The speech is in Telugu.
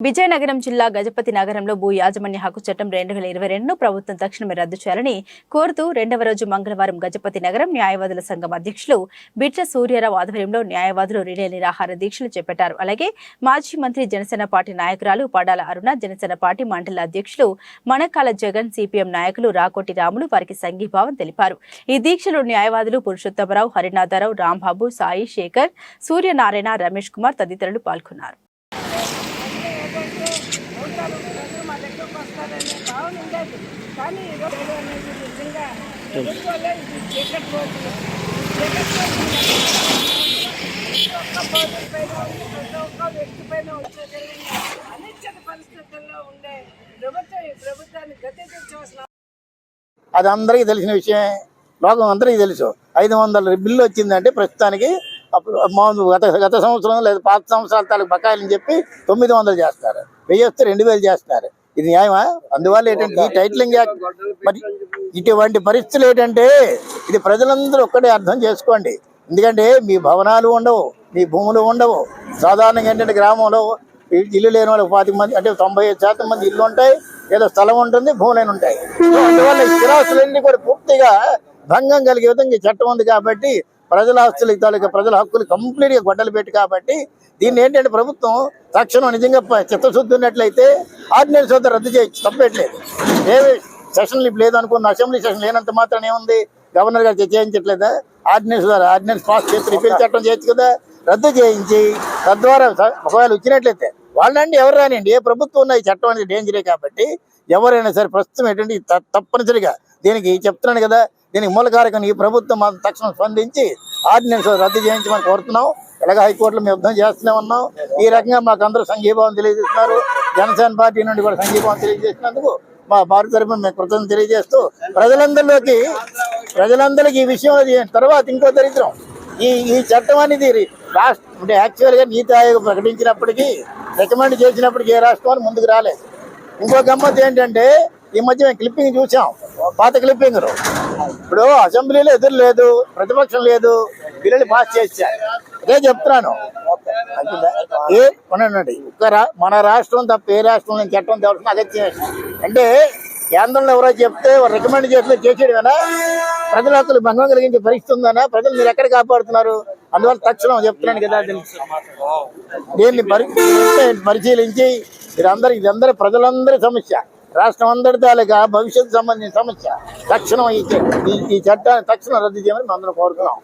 విజయనగరం జిల్లా గజపతి నగరంలో భూ యాజమాన్య హక్కు చట్టం రెండు వేల ఇరవై రెండును ప్రభుత్వం తక్షణమే రద్దు చేయాలని కోరుతూ రెండవ రోజు మంగళవారం గజపతి నగరం న్యాయవాదుల సంఘం అధ్యక్షులు బిట్ల సూర్యారావు ఆధ్వర్యంలో న్యాయవాదులు రిలే నిరాహార దీక్షలు చేపట్టారు. అలాగే మాజీ మంత్రి జనసేన పార్టీ నాయకురాలు పడాల అరుణ జనసేన పార్టీ మండల అధ్యక్షులు మణకాల జగన్ సిపిఎం నాయకులు రాకోటి రాములు వారికి సంఘీభావం తెలిపారు. ఈ దీక్షలో న్యాయవాదులు పురుషోత్తమరావు హరినాథరావు రాంబాబు సాయి శేఖర్ సూర్యనారాయణ రమేష్ కుమార్ తదితరులు పాల్గొన్నారు మా దగ్గరకు వస్తారనే ఉండదు కానీ ఈరోజు అనేది నిజంగా. ఎదుర్కోలే చీకటి రోజులు చీకటి ప్రతి ఒక్క పైన ప్రతి ఒక్క వ్యక్తి పైన వచ్చే అనిశ్చిత పరిస్థితుల్లో ఉండే ప్రభుత్వం ఈ ప్రభుత్వాన్ని గతి అది అందరికీ తెలిసిన విషయమే. లోకం అందరికీ తెలుసు. ఐదు వందల బిల్లు వచ్చిందంటే ప్రస్తుతానికి మామూలు గత గత సంవత్సరం లేదా పాత సంవత్సరాల తాలూకు బకాయిలని చెప్పి తొమ్మిది వందలు చేస్తారు. వెయ్యి వస్తే రెండు వేలు చేస్తారు. ఇది న్యాయమా? అందువల్ల ఏంటంటే ఈ టైటిలింగ్ యాక్ట్ మరి ఇటువంటి పరిస్థితులు ఏంటంటే ఇది ప్రజలందరూ ఒక్కటే అర్థం చేసుకోండి. ఎందుకంటే మీ భవనాలు ఉండవు మీ భూములు ఉండవు. సాధారణంగా ఏంటంటే గ్రామంలో ఇల్లు లేని వాళ్ళకి పాతిక మంది అంటే తొంభై శాతం మంది ఇల్లు ఉంటాయి ఏదో స్థలం ఉంటుంది భూములైన ఉంటాయి. అందువల్ల స్థిరాస్తులన్నీ కూడా పూర్తిగా భంగం కలిగే విధంగా ఈ చట్టం ఉంది కాబట్టి ప్రజల ఆస్తుల తాలూకా ప్రజల హక్కులు కంప్లీట్గా గొడ్డలు పెట్టి కాబట్టి దీన్ని ఏంటంటే ప్రభుత్వం తక్షణం నిజంగా చిత్తశుద్ధి ఉన్నట్లయితే ఆర్డినెన్స్ వద్ద రద్దు చేయొచ్చు. తప్పేట్లేదు. ఏ సెషన్ లిప్ లేదనుకుంది అసెంబ్లీ సెషన్ లేనంత మాత్రం ఏముంది? గవర్నర్ గారు చేయించట్లేదా ఆర్డినెన్స్ ద్వారా ఆర్డినెన్స్ పాస్ చేసి రిపీల్ చట్టం చేయొచ్చు కదా? రద్దు చేయించి తద్వారా ఒకవేళ వచ్చినట్లయితే వాళ్ళండి ఎవరు రానివ్వండి ఏ ప్రభుత్వం ఉన్న ఈ చట్టం అనేది డేంజరే కాబట్టి ఎవరైనా సరే ప్రస్తుతం ఏంటంటే తప్పనిసరిగా దీనికి చెప్తున్నాను కదా దీనికి మూలకారకం ఈ ప్రభుత్వం మాత్రం తక్షణం స్పందించి ఆర్డినెన్స్ రద్దు చేయించమని కోరుతున్నాం. ఇలాగ హైకోర్టులో మేము యుద్ధం చేస్తూనే ఉన్నాం. ఈ రకంగా మాకు అందరూ సంఘీభావం తెలియజేస్తున్నారు. జనసేన పార్టీ నుండి కూడా సంఘీభావం తెలియజేసినందుకు మా భారత తరఫున మేము కృతజ్ఞత తెలియజేస్తూ ప్రజలందరిలోకి ప్రజలందరికీ ఈ విషయం అది తర్వాత ఇంకో దరిద్రం. ఈ ఈ చట్టం అనేది రాష్ట్ర అంటే యాక్చువల్గా నీతి ఆయోగ్ ప్రకటించినప్పటికీ రికమెండ్ చేసినప్పటికీ ఏ రాష్ట్రం ముందుకు రాలేదు. ఇంకో గమ్మత్ ఏంటంటే ఈ మధ్య మేము క్లిప్పింగ్ చూసాం. పాత క్లిప్పింగ్ ఇప్పుడు అసెంబ్లీలో ఎదురు లేదు ప్రతిపక్షం లేదు బిల్లులు పాస్ చేశారు. అదే చెప్తున్నాను. ఏ ఉండండి ఒక్క రా- మన రాష్ట్రం తప్ప ఏ రాష్ట్రంలో చట్టం తేవాల్సిన అగత్యం అంటే కేంద్రంలో ఎవరో చెప్తే రికమెండ్ చేస్తే చేసేయడమేనా? ప్రజల హక్కులు భంగం కలిగించే పరిస్థితి ఉందనా ప్రజలు మీరు ఎక్కడ కాపాడుతున్నారు? అందువల్ల తక్షణం చెప్తున్నాను కదా దీన్ని పరిశీలించి ఇదందరి ఇదందరి ప్రజలందరి సమస్య రాష్ట్రం అందరి భవిష్యత్తు సంబంధించిన సమస్య తక్షణం ఈ చట్టాన్ని తక్షణం రద్దు చేయమని మేము కోరుతున్నాం.